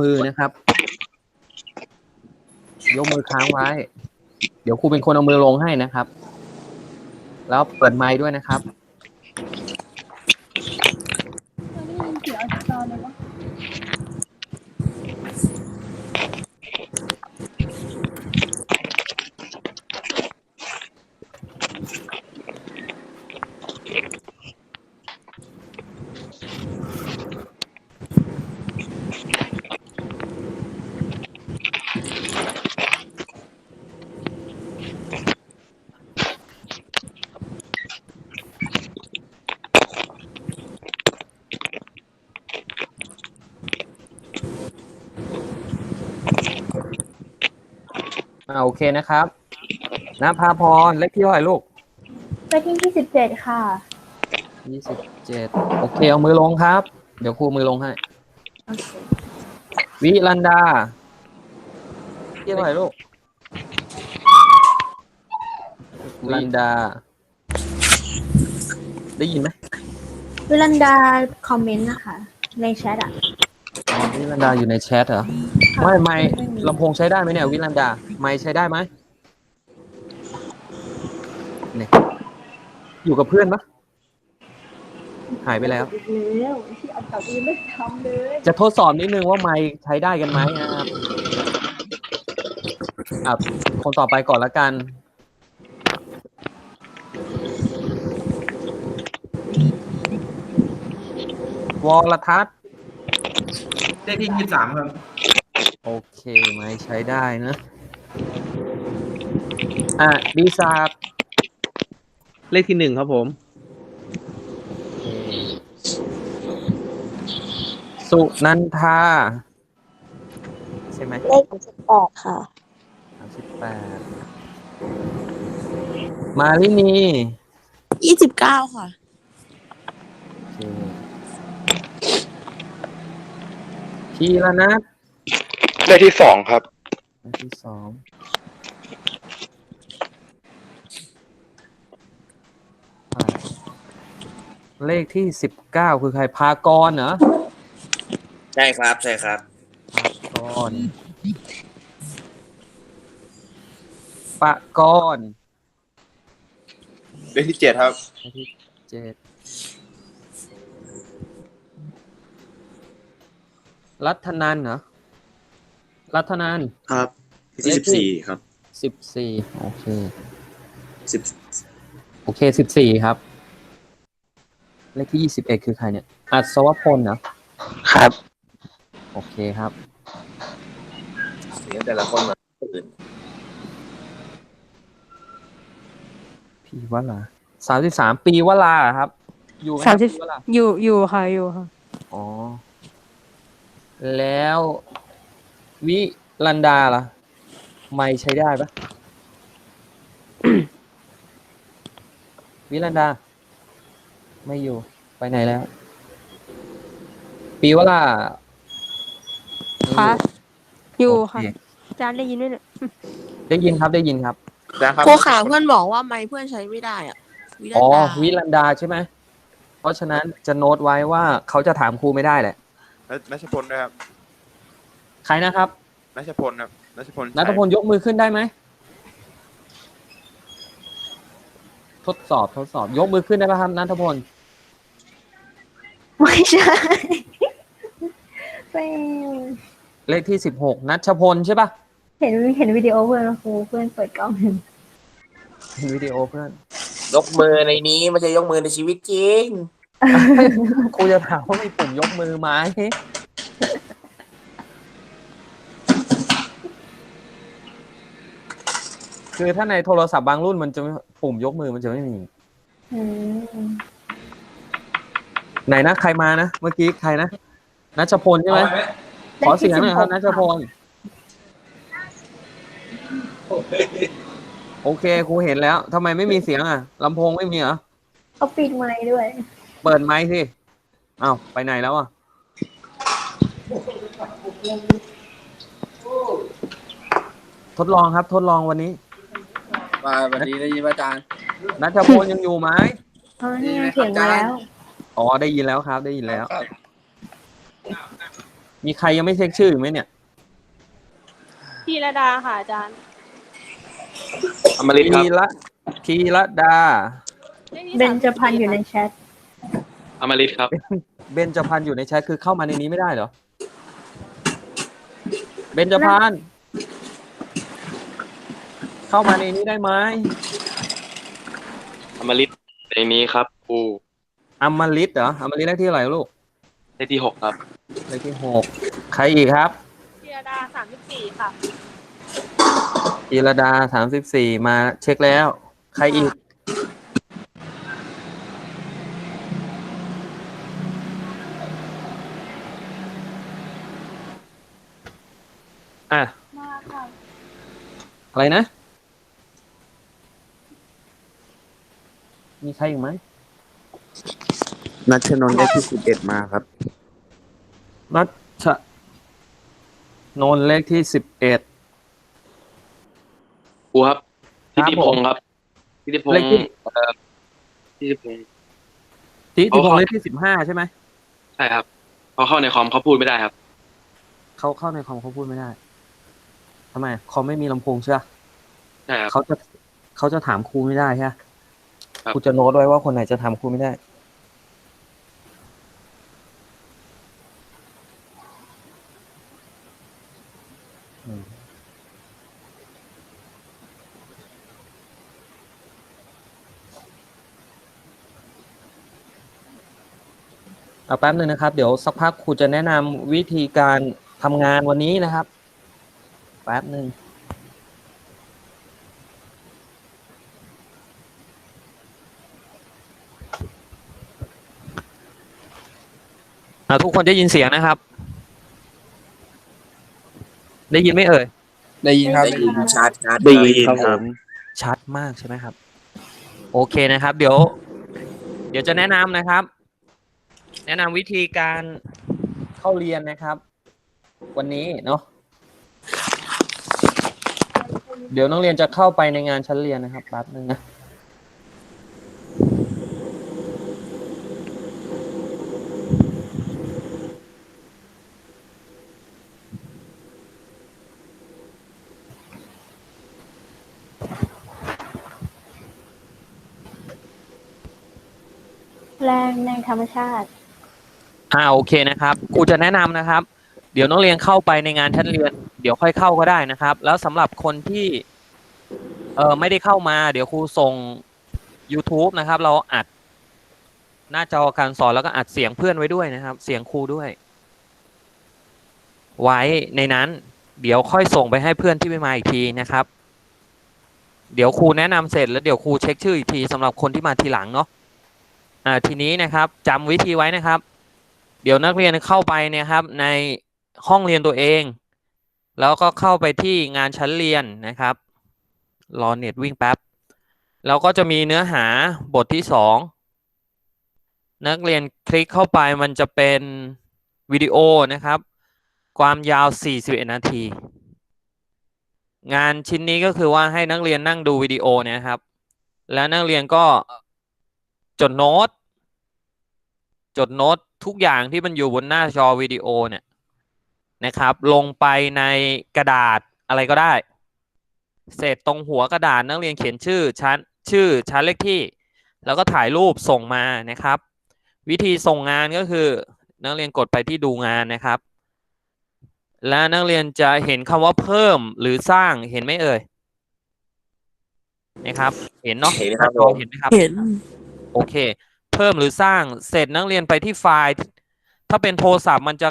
มือนะครับ ยกมือค้างไว้ เดี๋ยวครูเป็นคนเอามือลงให้นะครับ แล้วเปิดไมค์ด้วยนะครับ เราได้ยินเสียงอจอเลยวะ อ่าโอเคนะครับนภาพรเลขที่เท่าไหร่ลูกเลขที่ยี่สิบเจ็ดค่ะ ยี่สิบเจ็ดโอเคเอามือลงครับ เดี๋ยวครูมือลงให้ โอเควิลันดาที่เท่าไหร่ลูกวิลันดา ได้ยินไหมวิลันดาคอมเมนต์นะคะ ในแชทอะ อ๋อวิลันดาอยู่ในแชทเหรอ ไม่ไม่ลำโพงใช้ได้ไหมเนี่ยวิลันดา ไม่ใช้ได้ไหมเนี่ยอยู่กับเพื่อนปะหายไปแล้วแล้วที่อันเก่ายังไม่ทำเลยจะทดสอบนิดนึงว่าไมค์ใช้ได้กันไหมนะครับอะคนต่อไปก่อนละกัน วอลทัศน์เลขที่ยี่สิบสามครับ โอเคไมค์ใช้ได้นะ อะดีซาร์เลขที่หนึ่งครับผมโอเคสุนันทา ใช่ไหมเลขสิบแปดค่ะ สามสิบแปดมาลินียี่สิบเก้าค่ะ โอเคพีละนัท เลขที่สองครับ อันที่สองอ่าเลขที่สิบเก้าคือใครพากรเหรอใช่ครับใช่ครับ พากรปะกรเลขที่เจ็ดครับ เลขที่เจ็ดรัตนันเหรอ รัตนันครับเลขที่ที่สิบสี่ครับสิบสี่โอเคสิบโอเคสิบสี่ครับ เลขที่ยี่สิบเอ็ดคือใครเนี่ย อัศวพลเหรอครับ โอเคครับ เสียงแต่ละคนเหมือนคนอื่นพี่วลาสามสิบสามปีวลาครับ อยู่ไหมคสารัมบสิบพี่วลาอยู่อยู่ค่ะอยู่ค่ะ อ๋อ แล้ว วิลันดาล่ะ ไม่ใช้ได้ปะวิลันดา ไม่อยู่ไปไหนแล้ว ปีวลาไม่ค่ะอยู่โอค่ะเคอาจารย์ได้ยินไหมเนี่ยได้ยินครับได้ยินครับ นะครับ ครูขาเพื่อนบอกว่าไม้เพื่อนใช้ไม่ได้อะวิลัอ๋นอดาวิลันดาใช่ไหม เพราะฉะนั้นจะโน้ตไว้ว่าเขาจะถามครูไม่ได้แหละนัชพลด้วยครับ ใครนะครับนัชพลครับนัชพลนัทพลยกมือขึ้นได้ไหมทดสอบทดสอบ ยกมือขึ้นได้ป่ะครับนัทพลไม่ใช่เป็นเลขที่สิบหกนัชพลใช่ป่ะเห็นเห็นวิดีโอเพื่อนแล้วครูเพื่อนเปิดกล้องเห็นวิดีโอเพื่อน ยกมือในนี้ไม่ใช่ยกมือในชีวิตจริงครูจะถามว่ามีปุ่มยกมือไหม คือถ้าในโทรศัพท์บางรุ่นมันจะไม่ปุ่มยกมือมันจะไม่มี อืมไหนนะใครมานะเมื่อกี้ใครนะนัชพลใช่ไหมขอเสียงหน่อยครับนัชพลโอเคครูเห็นแล้วทำไมไม่มีเสียงอะลำโพงไม่มีเหรอเขาปิดไมค์ด้วย เปิดไมค์สิอ้าวไปไหนแล้วอะทดลองครับ ทดลองวันนี้ มาสวันนี้ได้ยินป่ะอาจารย์ นัชพลยังอยู่ไหมอ๋อนี่ไงเสียงมาแล้ว อ๋อได้ยินแล้วครับ ได้ยินแล้ว ครับมีใครยังไม่เช็คชื่อไหมเนี่ยพีระดาค่ะอาจารย์อมฤตครับระพีระดา เบนจะพันอยู่ในแชท อมฤตครับ เบนจพันอยู่ในแชทคือเข้ามาในนี้ไม่ได้เหรอ เบนจพัน เข้ามาในนี้ได้ไหมอมฤตในนี้ครับครูอมฤตเหรออมฤตเลขที่อะไหรลูกเลขที่หกครับ เลขที่หกใครอีกครับพีระดาสามสิบสี่ค่ะจีรดาสามสิบสี่มาเช็คแล้ว ใครอีก อะ มาค่ะ อะไรนะ มีใครอีกไหมนัชนนท์ได้ที่สิบเอ็ดมาครับ นัชนนท์เลขที่สิบเอ็ด ครูครับครัทิบติพงศ์ครับทิติพงเลขที่ศ์เอ่อทิติพงศ์ที่ที่พงเขาเลขที่สิบห้าใช่ไหม ใช่ครับเขาเข้าในคอมเขาพูดไม่ได้ครับ เขาเข้าในคอมเขาพูดไม่ได้ทำไมคอมไม่มีลำโพงใช่ปะใช่ครับเขาจะเขาจะถามครูไม่ได้ใช่ปะ ครับครูจะโน้ตไว้ว่าคนไหนจะถาครูไม่ได้ เอาแป๊บหนึ่งนะครับ เดี๋ยวสักพักครูจะแนะนำวิธีการทำงานวันนี้นะครับ แป๊บหนึ่ง ทุกคนได้ยินเสียงนะครับ ได้ยินไหมเอ่ย ได้ยินครับได้ยินชัดชัดได้ยินครับผมชัดมากใช่ไหมครับ โอเคนะครับ เดี๋ยว เดี๋ยวจะแนะนำนะครับ แนะนำวิธีการเข้าเรียนนะครับ วันนี้เนาะเดี๋ยวนักเรียนจะเข้าไปในงานชั้นเรียนนะครับแป๊บนึงนะ แรงในธรรมชาติ อ่าโอเคนะครับครูจะแนะนำนะครับ เดี๋ยวนักเรียนเข้าไปในงานชั้นเรียน เดี๋ยวค่อยเข้าก็ได้นะครับ แล้วสำหรับคนที่เออไม่ได้เข้ามา เดี๋ยวครูส่ง YouTube นะครับ เราอัด หน้าจอการสอนแล้วก็อัดเสียงเพื่อนไว้ด้วยนะครับ เสียงครูด้วย ไว้ในนั้น เดี๋ยวค่อยส่งไปให้เพื่อนที่ไม่มาอีกทีนะครับ เดี๋ยวครูแนะนำเสร็จแล้วเดี๋ยวครูเช็คชื่ออีกทีสำหรับคนที่มาทีหลังเนาะ อ่าทีนี้นะครับจำวิธีไว้นะครับ เดี๋ยวนักเรียนเข้าไปเนี่ยครับในห้องเรียนตัวเอง แล้วก็เข้าไปที่งานชั้นเรียนนะครับรอเน็ตวิ่งแป๊บแล้วก็จะมีเนื้อหาบทที่สองนักเรียนคลิกเข้าไปมันจะเป็นวิดีโอนะครับ ความยาว 41 นาที งานชิ้นนี้ก็คือว่าให้นักเรียนนั่งดูวิดีโอเนี่ยครับ แล้วนักเรียนก็ จดโน้ต จดโน้ตทุกอย่างที่มันอยู่บนหน้าจอวิดีโอเนี่ยนะครับ ลงไปในกระดาษอะไรก็ได้ เสร็จตรงหัวกระดาษนักเรียนเขียนชื่อชั้นชื่อชั้นเลขที่ แล้วก็ถ่ายรูปส่งมานะครับ วิธีส่งงานก็คือ นักเรียนกดไปที่ดูงานนะครับ และนักเรียนจะเห็นคำว่าเพิ่มหรือสร้างเห็นไหมเอ่ยนะครับ เห็นเนาะเห็นครับหาจอผมเห็นไหมครับเห็น โอเค เพิ่มหรือสร้างเสร็จนักเรียนไปที่ไฟล์ ถ้าเป็นโทรศัพท์มันจะ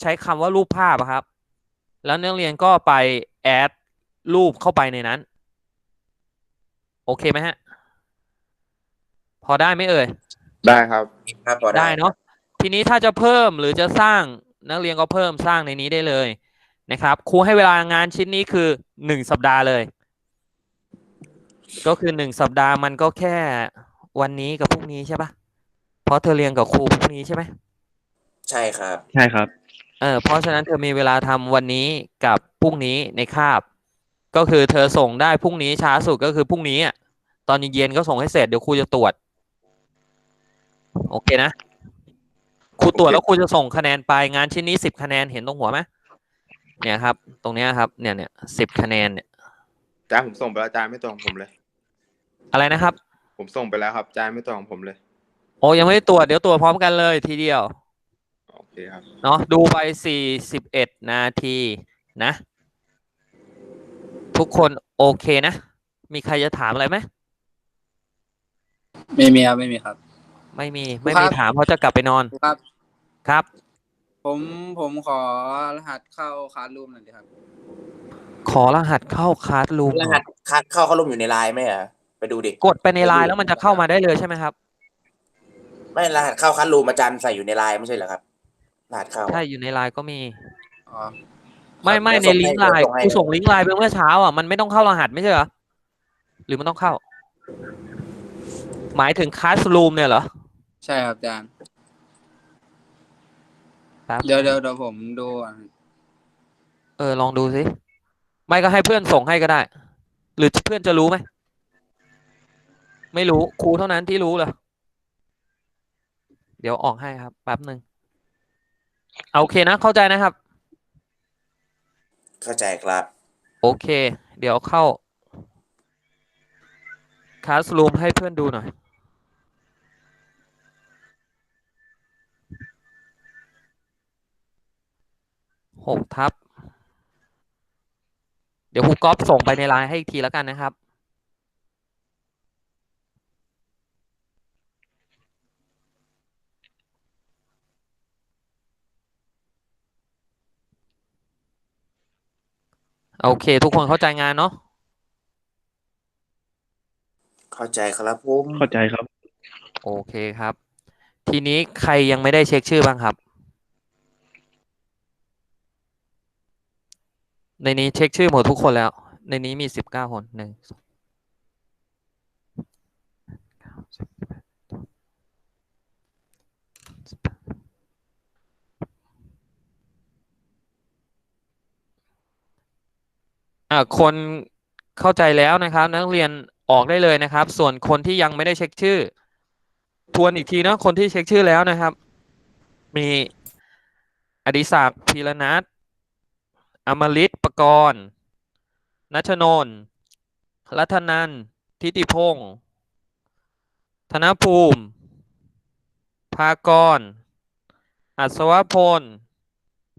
ใช้คำว่ารูปภาพอะครับ แล้วนักเรียนก็ไปแอดรูปเข้าไปในนั้น โอเคไหมฮะ พอได้ไหมเอ่ย ได้ครับครับพอได้เนาะทีนี้ถ้าจะเพิ่มหรือจะสร้างนักเรียนก็เพิ่มสร้างในนี้ได้เลยนะครับครูให้เวลางานชิ้นนี้คือหนึ่งสัปดาห์เลย ก็คือหนึ่งสัปดาห์มันก็แค่ วันนี้กับพรุ่งนี้ใช่ปะเพราะเธอเรียนกับครูพรุ่งนี้ใช่ไหมใช่ครับ ใช่ครับ เออเพราะฉะนั้นเธอมีเวลาทำวันนี้กับพรุ่งนี้ในคาบ ก็คือเธอส่งได้พรุ่งนี้ช้าสุดก็คือพรุ่งนี้อะตอนเย็นๆก็ส่งให้เสร็จเดี๋ยวครูจะตรวจ โอเคนะครูตรวจโอเคแล้วครูจะส่งคะแนนไปงานชิ้นนี้สิบคะแนนเห็นตรงหัวไหมเนี่ยครับ ตรงเนี้ยครับ เนี่ยเนี่ยสิบคะแนนเนี่ยอาจารย์ผมส่งไปแล้วอาจารย์ไม่ตรงผมเลย อะไรนะครับ ผมส่งไปแล้วครับอาจารย์ไม่ตรงผมเลย โอ้ยังไม่ได้ตรวจเดี๋ยวตรวจพร้อมกันเลยทีเดียว โอเคครับ เนาะดูไปสี่สิบเอ็ดนาทีนะ ทุกคนโอเคนะ มีใครจะถามอะไรไหมไม่มีครับไม่มีครับ ไม่มีไม่ครัมีบถามเพราะจะกลับไปนอนครับ ครับ ผมผมขอรหัสเข้าคลาสรูมหน่อยดิครับ ขอรหัสเข้าคลาสรูมรหัสคัดเข้าเข้าร่มอยู่ในไลน์ไหมอะ ไปดูดิ กดไปในไลน์แล้วมันจะเข้ามาได้เลยใช่ไหมครับไม่รหัสเข้าคัดรูมอาจารย์ใส่อยู่ในไลน์ไม่ใช่เหรอครับรหัสเข้าใช่อยู่ในไลน์ก็มี อ๋อ ไม่ไม่เดี๋ในยวส่งลิงก์ให้ไลน์เดี๋ยวส่งให้กูส่งลิงก์ไลน์ไปเมื่อเช้าอะมันไม่ต้องเข้ารหัสไม่ใช่เหรอหรือมันต้องเข้า หมายถึงคลาสรูมเนี่ยเหรอใช่ครับอาจารย์แป๊บเดี๋ยวเดี๋ยวเดี๋ยวผมดูก่อนเออลองดูสิไม่ก็ให้เพื่อนส่งให้ก็ได้ หรือเพื่อนจะรู้ไหม ไม่รู้ครูเท่านั้นที่รู้เหรอเดี๋ยวออกให้ครับแป๊บหนึ่งเอาโอเคนะเข้าใจนะครับ เข้าใจครับ โอเค เดี๋ยวเข้าคลาสรูมให้เพื่อนดูหน่อยหกทับ เดี๋ยวครูก๊อฟส่งไปในไลน์ให้อีกทีแล้วกันนะครับ โอเค ทุกคนเข้าใจงานเนาะเข้าใจครับผมเข้าใจครับ โอเคครับ ทีนี้ใครยังไม่ได้เช็คชื่อบ้างครับ ในนี้เช็คชื่อหมดทุกคนแล้ว ในนี้มีสิบเก้าคนหนึ่งสองเก้าสิบสิบเอ่าคนเข้าใจแล้วนะครับ นักเรียนออกได้เลยนะครับ ส่วนคนที่ยังไม่ได้เช็คชื่อ ทวนอีกทีนะคนที่เช็คชื่อแล้วนะครับ มีอดิศักดิ์พีรนัทอมฤตประกรณ์นัชนนรัตนันท์ทิติพงศ์ธนภูมิ ภากร อัศวพล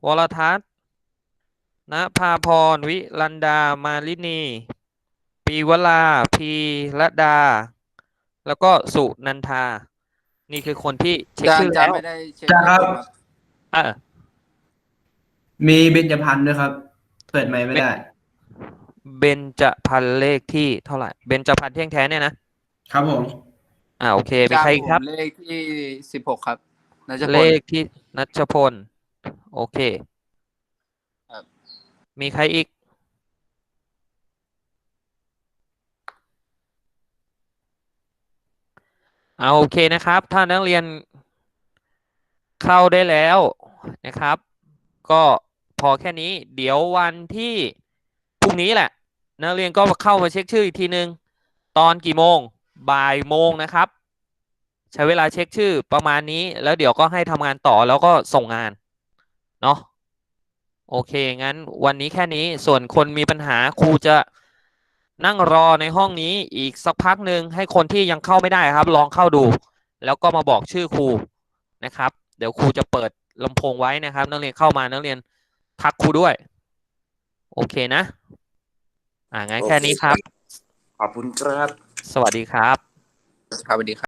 วรทัศน์ ณภาพร วิลันดา มาลินี ปีวลา พีระดา แล้วก็สุนันทา นี่คือคนที่เช็คอาจารชื่ย์ออาจารแล้วย์ไม่ได้เช็คอาจารย์ครับชื่ออะมีเบญจพรรณด้วยครับ เปิดไมค์ไม่ได้ เบญจพันธ์เลขที่เท่าไหร่ เบญจพันธ์เที่ยงแท้เนี่ยนะ ครับผมอ่าโอเคมีอาจารย์ใครอีกครับผมเลขที่สิบหกครับนัชพเลลขที่นัชพล โอเคครับ มีใครอีก เอาโอเคนะครับ ถ้านักเรียนเข้าได้แล้วนะครับ ก็พอแค่นี้ เดี๋ยววันที่พรุ่งนี้แหละ นักเรียนก็เข้ามาเช็คชื่ออีกทีนึง ตอนกี่โมงบ่ายโมงนะครับ ใช้เวลาเช็คชื่อประมาณนี้ แล้วเดี๋ยวก็ให้ทำงานต่อแล้วก็ส่งงาน เนาะ โอเค งั้นวันนี้แค่นี้ส่วนคนมีปัญหาครูจะนั่งรอในห้องนี้อีกสักพักหนึ่งให้คนที่ยังเข้าไม่ได้ครับ ลองเข้าดู แล้วก็มาบอกชื่อครูนะครับ เดี๋ยวครูจะเปิดลำโพงไว้นะครับ นักเรียนเข้ามานักเรียนทักครูด้วย โอเคนะ อ่างั้นแค่นี้ครับ ขอบคุณครับ สวัสดีครับครับสวัสดีครับ